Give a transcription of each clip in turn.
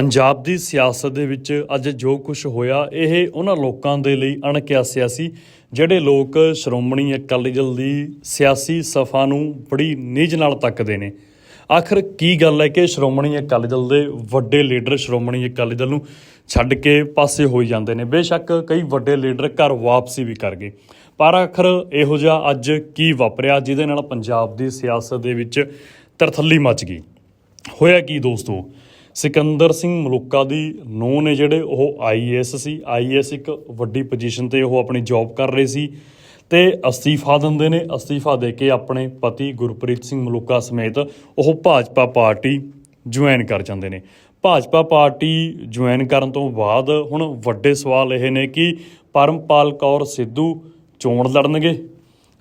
ਪੰਜਾਬ ਦੀ ਸਿਆਸਤ ਦੇ ਵਿੱਚ ਅੱਜ ਜੋ ਕੁਝ ਹੋਇਆ, ਇਹ ਉਹਨਾਂ ਲੋਕਾਂ ਦੇ ਲਈ ਅਣਕਿਆਸਿਆ ਸੀ, ਜਿਹੜੇ ਲੋਕ ਸ਼੍ਰੋਮਣੀ ਅਕਾਲੀ ਦਲ ਦੀ ਸਿਆਸੀ ਸਫਾ ਨੂੰ ਬੜੀ ਨੀਝ ਨਾਲ ਤੱਕਦੇ ਨੇ। ਆਖਰ ਕੀ ਗੱਲ ਹੈ ਕਿ ਸ਼੍ਰੋਮਣੀ ਅਕਾਲੀ ਦਲ ਦੇ ਵੱਡੇ ਲੀਡਰ ਸ਼੍ਰੋਮਣੀ ਅਕਾਲੀ ਦਲ ਨੂੰ ਛੱਡ ਕੇ ਪਾਸੇ ਹੋਈ ਜਾਂਦੇ ਨੇ। ਬੇਸ਼ੱਕ ਕਈ ਵੱਡੇ ਲੀਡਰ ਘਰ ਵਾਪਸੀ ਵੀ ਕਰ ਗਏ। ਪਰ ਆਖਰ ਇਹੋ ਜਿਹਾ ਅੱਜ ਕੀ ਵਾਪਰਿਆ, ਜਿਹਦੇ ਨਾਲ ਪੰਜਾਬ ਦੀ ਸਿਆਸਤ ਦੇ ਵਿੱਚ ਤਰਥੱਲੀ ਮਚ ਗਈ? ਹੋਇਆ ਕੀ ਦੋਸਤੋ? ਸਿਕੰਦਰ ਸਿੰਘ ਮਲੂਕਾ ਦੀ ਨੂੰਹ ਨੇ ਜਿਹੜੇ ਉਹ ਆਈਏਐਸ ਸੀ ਆਈਏਐਸ ਇੱਕ ਵੱਡੀ ਪੋਜੀਸ਼ਨ ਤੇ ਉਹ ਆਪਣੀ ਜੌਬ ਕਰ ਰਹੇ ਸੀ ਤੇ ਅਸਤੀਫਾ ਦਿੰਦੇ ਨੇ, ਅਸਤੀਫਾ ਦੇ ਕੇ ਆਪਣੇ ਪਤੀ ਗੁਰਪ੍ਰੀਤ ਸਿੰਘ ਮਲੂਕਾ ਸਮੇਤ ਉਹ ਭਾਜਪਾ ਪਾਰਟੀ ਜੁਆਇਨ ਕਰ ਜਾਂਦੇ ਨੇ। ਭਾਜਪਾ ਪਾਰਟੀ ਜੁਆਇਨ ਕਰਨ ਤੋਂ ਬਾਅਦ ਹੁਣ ਵੱਡੇ ਸਵਾਲ ਇਹ ਨੇ ਕਿ ਪਰਮਪਾਲ ਕੌਰ ਸਿੱਧੂ ਚੋਣ ਲੜਨਗੇ?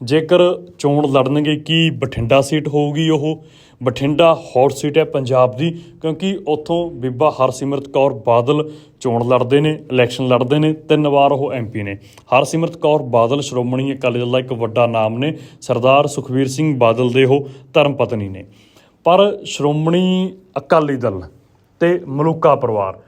ਜੇਕਰ ਚੋਣ ਲੜਨਗੇ ਕੀ ਬਠਿੰਡਾ ਸੀਟ ਹੋਊਗੀ ਉਹ? ਬਠਿੰਡਾ ਹੌਟ ਸੀਟ ਹੈ ਪੰਜਾਬ ਦੀ, ਕਿਉਂਕਿ ਉੱਥੋਂ ਬੀਬਾ ਹਰਸਿਮਰਤ ਕੌਰ ਬਾਦਲ ਚੋਣ ਲੜਦੇ ਨੇ, ਇਲੈਕਸ਼ਨ ਲੜਦੇ ਨੇ, ਤਿੰਨ ਵਾਰ ਉਹ ਐਮਪੀ ਨੇ। ਹਰਸਿਮਰਤ ਕੌਰ ਬਾਦਲ, ਸ਼੍ਰੋਮਣੀ ਅਕਾਲੀ ਦਲ ਦਾ ਇੱਕ ਵੱਡਾ ਨਾਮ ਨੇ, ਸਰਦਾਰ ਸੁਖਵੀਰ ਸਿੰਘ ਬਾਦਲ ਦੇ ਉਹ ਧਰਮ ਪਤਨੀ ਨੇ। ਪਰ ਸ਼੍ਰੋਮਣੀ ਅਕਾਲੀ ਦਲ ਤੇ ਮਲੂਕਾ ਪਰਿਵਾਰ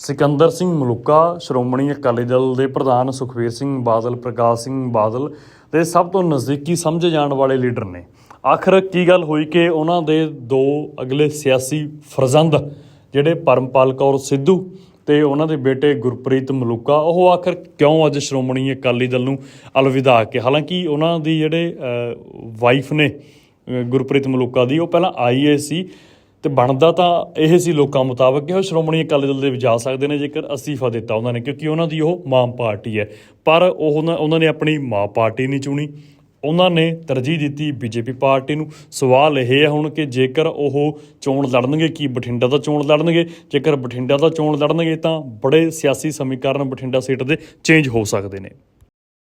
ਸਿਕੰਦਰ ਸਿੰਘ ਮਲੂਕਾ, ਸ਼੍ਰੋਮਣੀ ਅਕਾਲੀ ਦਲ ਦੇ ਪ੍ਰਧਾਨ ਸੁਖਵੀਰ ਸਿੰਘ ਬਾਦਲ, ਪ੍ਰਕਾਸ਼ ਸਿੰਘ ਬਾਦਲ ਦੇ ਸਭ ਤੋਂ ਨਜ਼ਦੀਕੀ ਸਮਝੇ ਜਾਣ ਵਾਲੇ ਲੀਡਰ ਨੇ। ਆਖਰ ਕੀ ਗੱਲ ਹੋਈ ਕਿ ਉਹਨਾਂ ਦੇ ਦੋ ਅਗਲੇ ਸਿਆਸੀ ਫਰਜ਼ੰਦ ਜਿਹੜੇ ਪਰਮਪਾਲ ਕੌਰ ਸਿੱਧੂ ਤੇ ਉਹਨਾਂ ਦੇ ਬੇਟੇ ਗੁਰਪ੍ਰੀਤ ਮਲੂਕਾ, ਉਹ ਆਖਰ ਕਿਉਂ ਅੱਜ ਸ਼੍ਰੋਮਣੀ ਅਕਾਲੀ ਦਲ ਨੂੰ ਅਲਵਿਦਾ ਕੇ ਹਾਲਾਂਕਿ ਉਹਨਾਂ ਦੀ ਜਿਹੜੇ ਵਾਈਫ ਨੇ ਗੁਰਪ੍ਰੀਤ ਮਲੂਕਾ ਦੀ, ਉਹ ਪਹਿਲਾਂ ਆਈਏ ਸੀ ਤੇ ਬਣਦਾ ਤਾਂ ਇਹ ਸੀ ਲੋਕਾਂ ਮੁਤਾਬਕ ਕਿ ਉਹ ਸ਼੍ਰੋਮਣੀ ਅਕਾਲੀ ਦਲ ਦੇ ਵਿੱਚ ਜਾ ਸਕਦੇ ਨੇ ਜੇਕਰ ਅਸਤੀਫਾ ਦਿੱਤਾ ਉਹਨਾਂ ਨੇ, ਕਿਉਂਕਿ ਉਹਨਾਂ ਦੀ ਉਹ ਮਾਂ ਪਾਰਟੀ ਹੈ। ਪਰ ਉਹ ਉਹਨਾਂ- ਉਹਨਾਂ ਨੇ ਆਪਣੀ ਮਾਂ ਪਾਰਟੀ ਨਹੀਂ ਚੁਣੀ। ਉਹਨਾਂ ਨੇ ਤਰਜੀਹ ਦਿੱਤੀ ਬੀਜੇਪੀ ਪਾਰਟੀ ਨੂੰ। ਸਵਾਲ ਇਹ ਹੈ ਹੁਣ ਕਿ ਜੇਕਰ ਉਹ ਚੋਣ ਲੜਨਗੇ, ਕੀ ਬਠਿੰਡਾ ਦਾ ਚੋਣ ਲੜਨਗੇ? ਜੇਕਰ ਬਠਿੰਡਾ ਦਾ ਚੋਣ ਲੜਨਗੇ ਤਾਂ ਬੜੇ ਸਿਆਸੀ ਸਮੀਕਰਨ ਬਠਿੰਡਾ ਸੀਟ ਦੇ ਚੇਂਜ ਹੋ ਸਕਦੇ ਨੇ।